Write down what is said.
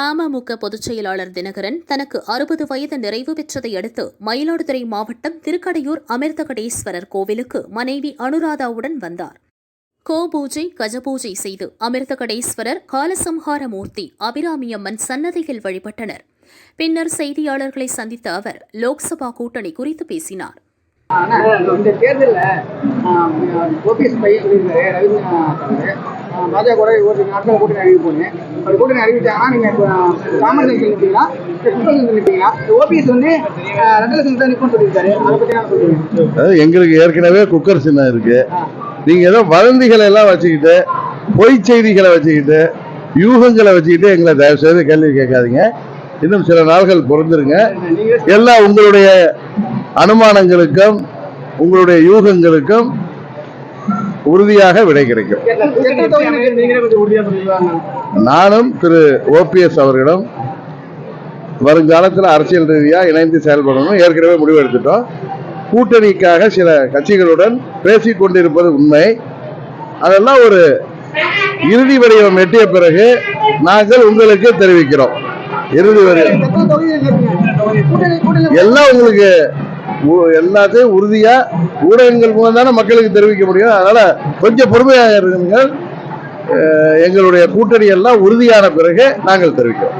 அமமுக பொதுச் செயலாளர் தினகரன் தனக்கு அறுபது வயது நிறைவு பெற்றதை அடுத்து மயிலாடுதுறை மாவட்டம் திருக்கடையூர் அமிர்தகடேஸ்வரர் கோவிலுக்கு மனைவி அனுராதாவுடன் வந்தார். கோபூஜை கஜபூஜை செய்து அமிர்தகடேஸ்வரர் காலசம்ஹார மூர்த்தி அபிராமியம்மன் சன்னதியில் வழிபட்டனர். பின்னர் செய்தியாளர்களை சந்தித்த அவர் லோக்சபா கூட்டணி குறித்து பேசினார். இந்த தேர்தலில் ஓபிஎஸ் பையன் பாஜக கூட ஒரு நாட்கள் கூட்டணி அறிவிக்க போனேன் அப்படி கூட்டணி அறிவிச்சாங்கன்னா நீங்க காமராஜர் நிற்பீங்களா குப்பல் நிற்பீங்களா ஓபிஎஸ் வந்து ரெண்டு லட்சம் தான் நிற்கும் சொல்லியிருக்காரு. அதை என்ன சொல்றீங்க? அதாவது எங்களுக்கு ஏற்கனவே குக்கர் சின்னம் இருக்கு. நீங்க ஏதோ வதந்திகளை எல்லாம் வச்சுக்கிட்டு பொய் செய்திகளை வச்சுக்கிட்டு யூகங்களை வச்சுக்கிட்டு எங்களை தயவு செய்து கேள்வி கேட்காதீங்க. இன்னும் சில நாள்கள் பொறுந்துருங்க. எல்லாம் உங்களுடைய அனுமானங்களுக்கும் உங்களுடைய யூகங்களுக்கும் உறுதியாக விடை கிடைக்கும் நானும் திரு ஓபிஎஸ் அவர்களிடம் வருங்காலத்தில் அரசியல் ரீதியாக இணைந்து செயல்படணும் ஏற்கனவே முடிவு எடுத்துட்டோம் கூட்டணிக்காக சில கட்சிகளுடன் பேசிக் கொண்டிருப்பது உண்மை. அதெல்லாம் ஒரு இறுதி வடிவம் எட்டிய பிறகு நாங்கள் உங்களுக்கு தெரிவிக்கிறோம். இறுதி வடிவம். எல்லாம் உங்களுக்கு எல்லாத்தையும் உறுதியா ஊடகங்கள் மூலம் தானே மக்களுக்கு தெரிவிக்க முடியும். அதனால கொஞ்சம் பொறுமையாக இருங்கள். எங்களுடைய கூட்டணி எல்லாம் உறுதியான பிறகு நாங்கள் தெரிவிக்கிறோம்.